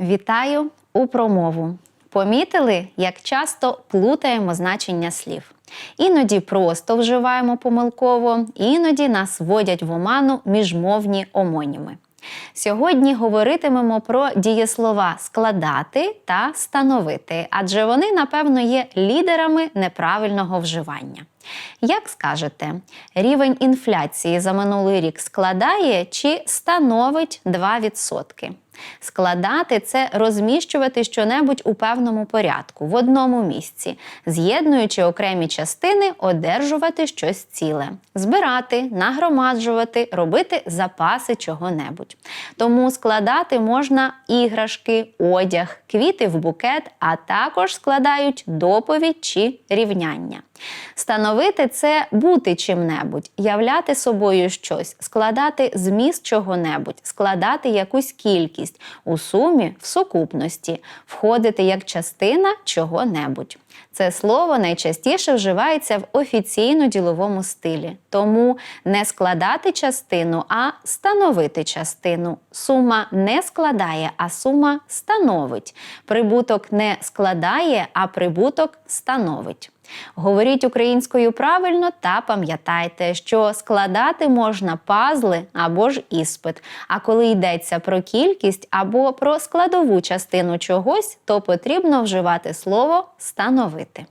Вітаю у промову. Помітили, як часто плутаємо значення слів. Іноді просто вживаємо помилково, іноді нас вводять в оману міжмовні омоніми. Сьогодні говоритимемо про дієслова складати та становити, адже вони, напевно, є лідерами неправильного вживання. Як скажете, рівень інфляції за минулий рік складає чи становить 2%? Складати це розміщувати щонебудь у певному порядку, в одному місці, з'єднуючи окремі частини, одержувати щось ціле, збирати, нагромаджувати, робити запаси чого-небудь. Тому складати можна іграшки, одяг, квіти в букет, а також складають доповідь чи рівняння. Становити це бути чим-небудь, являти собою щось, складати зміст чого-небудь, складати якусь кількість у сумі, в сукупності, входити як частина чого-небудь. Це слово найчастіше вживається в офіційно-діловому стилі. Тому не складати частину, а становити частину. Сума не складає, а сума становить. Прибуток не складає, а прибуток становить. Говоріть українською правильно та пам'ятайте, що складати можна пазли або ж іспит. А коли йдеться про кількість або про складову частину чогось, то потрібно вживати слово становити.